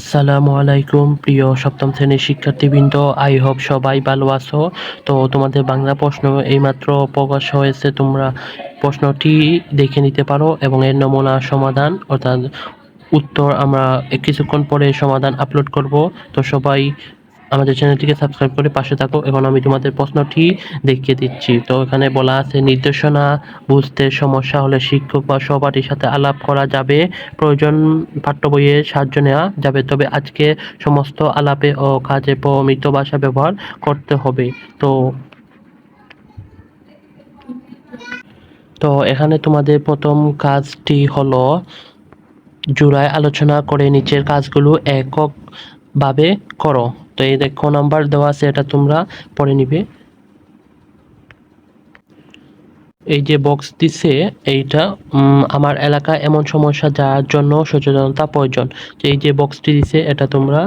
আসসালামু আলাইকুম, প্রিয় সপ্তম শ্রেণির শিক্ষার্থীবৃন্দ। আই হোপ সবাই ভালো আছো। তো তোমাদের বাংলা প্রশ্ন এইমাত্র প্রকাশ হয়েছে, তোমরা প্রশ্নটি দেখে নিতে পারো এবং এর নমুনা সমাধান, অর্থাৎ উত্তর আমরা কিছুক্ষণ পরে সমাধান আপলোড করব। তো সবাই আমাদের চ্যানেলটিকে সাবস্ক্রাইব করে পাশে থাকো এবং আমি তোমাদের প্রশ্নটি দেখিয়ে দিচ্ছি। তো এখানে বলা আছে, নির্দেশনা বুঝতে সমস্যা হলে শিক্ষক বা সহপাঠীর সাথে আলাপ করা যাবে। প্রয়োজন পাঠ্য বইয়ের সাহায্য নেওয়া যাবে। তবে আজকে সমস্ত আলাপে ও কাজে প্রমিত ভাষা ব্যবহার করতে হবে। তো তো এখানে তোমাদের প্রথম কাজটি হলো জোড়ায় আলোচনা করে নিচের কাজগুলো এককভাবে করো। তো এই দেখো নাম্বার দেওয়া আছে, এটা তোমরা পড়ে নিবে। এই যে বক্স দিছে, এইটা আমার এলাকা এমন সমস্যা যার জন্য সচেতনতা প্রয়োজন। তো এই যে বক্সটি দিছে, এটা তোমরা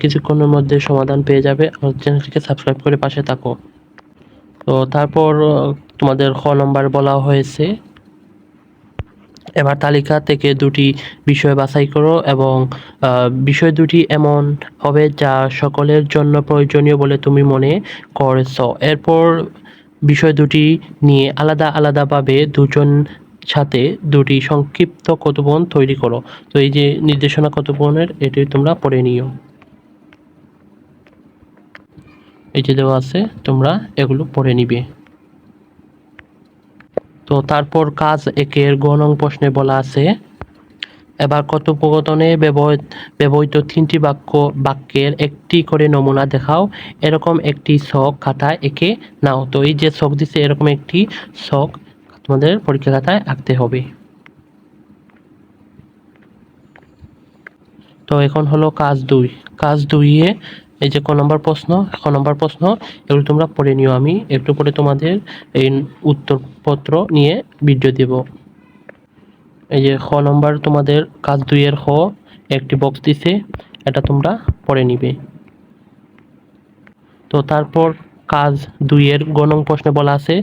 কিছুক্ষণের মধ্যে সমাধান পেয়ে যাবে। চ্যানেলটিকে সাবস্ক্রাইব করে পাশে থাকো। তো তারপর, তোমাদের খ নাম্বার বলা হয়েছে। এবার তালিকা থেকে দুটি বিষয় বাছাই করো এবং বিষয় দুটি এমন হবে যা সকলের জন্য প্রয়োজনীয় বলে তুমি মনে করেছ। এরপর বিষয় দুটি নিয়ে আলাদা আলাদাভাবে দুজন সাথে দুটি সংক্ষিপ্ত কথোপকথন তৈরি করো। তো এই যে নির্দেশনা কথোপকথনের, এটি তোমরা পড়ে নিও। এই যে দেওয়া আছে, তোমরা এগুলো পড়ে নিবে। তো তারপর কাজ একের গ নং প্রশ্নে বলা আছে। এবার কথোপকথনে ব্যবহৃত ব্যবহৃত তিনটি বাক্য, বাক্যের একটি করে নমুনা দেখাও। এরকম একটি শখ খাতায় এঁকে নাও। তো এই যে শখ দিছে, এরকম একটি শখ তোমাদের পরীক্ষা খাতায় আঁকতে হবে। তো এখন হলো কাজ দুই। কাজ দুইয়ে এই যে ক নম্বর প্রশ্ন ক নম্বর প্রশ্ন, এগুলো তোমরা পড়ে নিও আমি। একটু পরে তোমাদের এই উত্তরপত্র নিয়ে ভিডিও দেব। এই যে খ নম্বর তোমাদের কাজ দুইয়ের খ, একটি বক্স দিছে, এটা তোমরা পড়ে নিবে। তো তারপর কাজ দুইয়ের গণং প্রশ্নে বলা আছে,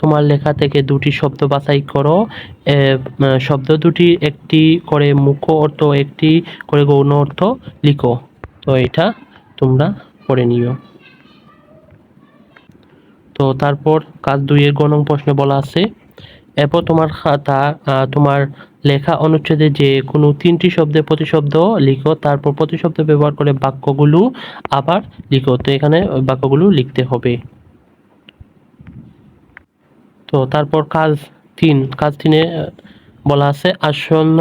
তোমার লেখা থেকে দুটি শব্দ বাছাই করো। শব্দ দুটি একটি করে মুখ্য অর্থ, একটি করে গৌণ অর্থ লিখো। তো এটা তোমরা পড়ে নিও। তো তারপর কাজ দুইয়ের গণং প্রশ্নে বলা আছে, এরপর তোমার খাতা তোমার লেখা অনুচ্ছেদে যে কোনো তিনটি শব্দের প্রতিশব্দ লিখো, তারপর প্রতিশব্দ ব্যবহার করে বাক্যগুলো আবার লিখো। তো এখানে বাক্যগুলো লিখতে হবে। তো তারপর কাজ তিন, কাজ তিনে বলা আছে, আসন্ন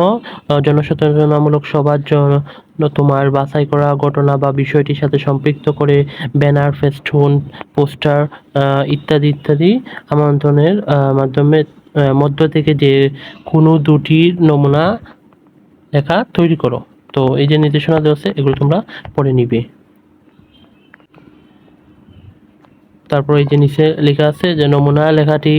জনসচেতনামূলক সবার জন্য তোমার বাছাই করা ঘটনা বা বিষয়টির সাথে সম্পৃক্ত করে ব্যানার, ফেস্টুন, পোস্টার ইত্যাদি ইত্যাদি আমন্ত্রণের মাধ্যমে মধ্য থেকে যে কোনো দুটি নমুনা লেখা তৈরি করো। তো এই যে নির্দেশনা দেওয়া আছে, এগুলো তোমরা পড়ে নিবে। তারপর এই যে নিচে লেখা আছে যে নমুনা লেখাটি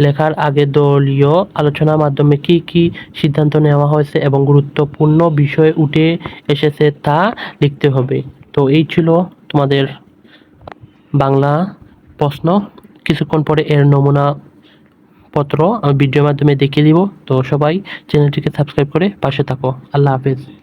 লেখার আগে দলীয় আলোচনার মাধ্যমে কি কি সিদ্ধান্ত নেওয়া হয়েছে এবং গুরুত্বপূর্ণ বিষয় উঠে এসেছে তা লিখতে হবে। তো এই ছিল তোমাদের বাংলা প্রশ্ন। কিছুক্ষণ পরে এর নমুনা পত্র আমি ভিডিওর মাধ্যমে দেখিয়ে দিব। তো সবাই চ্যানেলটিকে সাবস্ক্রাইব করে পাশে থাকো। আল্লাহ হাফেজ।